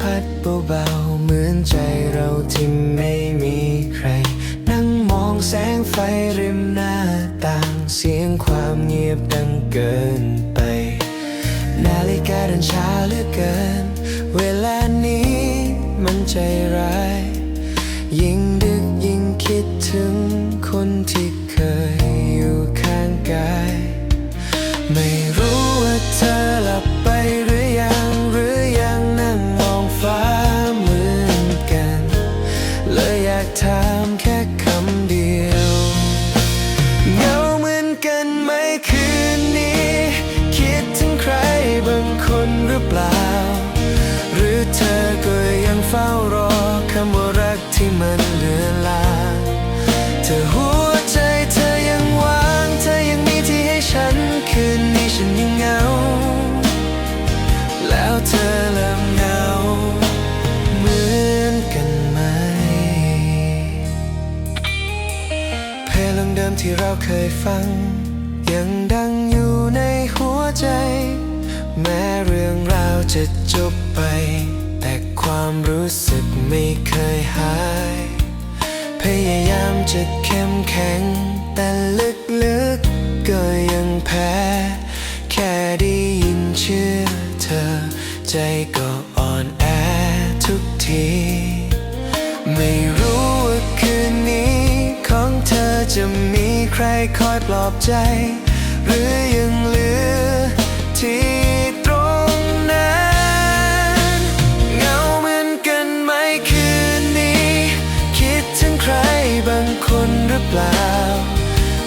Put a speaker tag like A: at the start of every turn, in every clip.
A: พัดเบาๆเหมือนใจเราที่ไม่มีใคร นั่งมองแสงไฟริมหน้าต่างเสียงความเงียบดังเกินไป นาฬิกาเดินช้าเหลือเกิน เวลานี้มันใจร้าย ยิ่งดึกยิ่งคิดถึงคนที่เคยอยู่ข้างกาย ไม่รู้ว่าเธอ เมที่เราเคยฟัง ยังดังอยู่ในหัวใจ แม้เรื่องราวจะจบไป แต่ความรู้สึกไม่เคยหาย พยายามจะเข้มแข็ง แต่ลึกๆก็ยังแพ้ แค่ได้ยินชื่อเธอ ใจก็อ่อนแอทุกที ไม่รู้ว่าคืนนี้ของเธอจะมี รคอยปลอบใจ หรือยังเหลือที่ตรงนั้นเงาเหมือนกันไหมคืนนี้ คิดถึงใครบางคนหรือเปล่า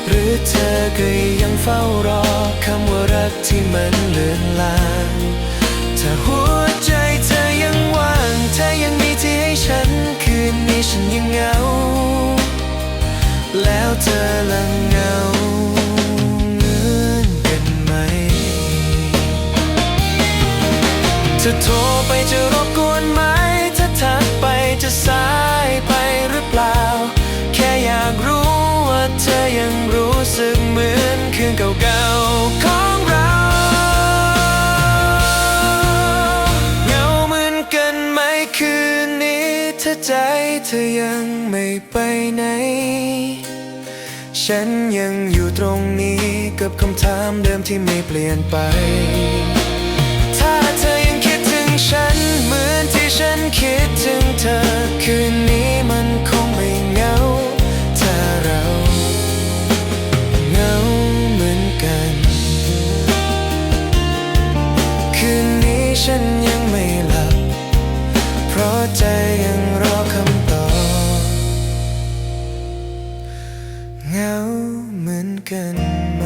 A: หรือเธอก็ยังเฝ้ารอคำว่ารักที่มันเลือนลางถ้าหัวใจเธอยังว่างเธอยังมีที่ให้ฉันคืนนี้ฉันยังเหง จะโทรไปจะรบกวนไหมถ้าทักไปจะสายไปหรือเปล่า แค่อยากรู้ว่าเธอยังรู้สึกเหมือนคืนเก่าๆของเราเหงาเหมือนกันไหมคืนนี้ถ้าใจเธอยังไม่ไปไหน ฉันยังอยู่ตรงนี้กับคำถามเดิมที่ไม่เปลี่ยนไป ฉันยังไม่หลับ เพราะใจยังรอคำตอบเหงาเหมือนกันไหม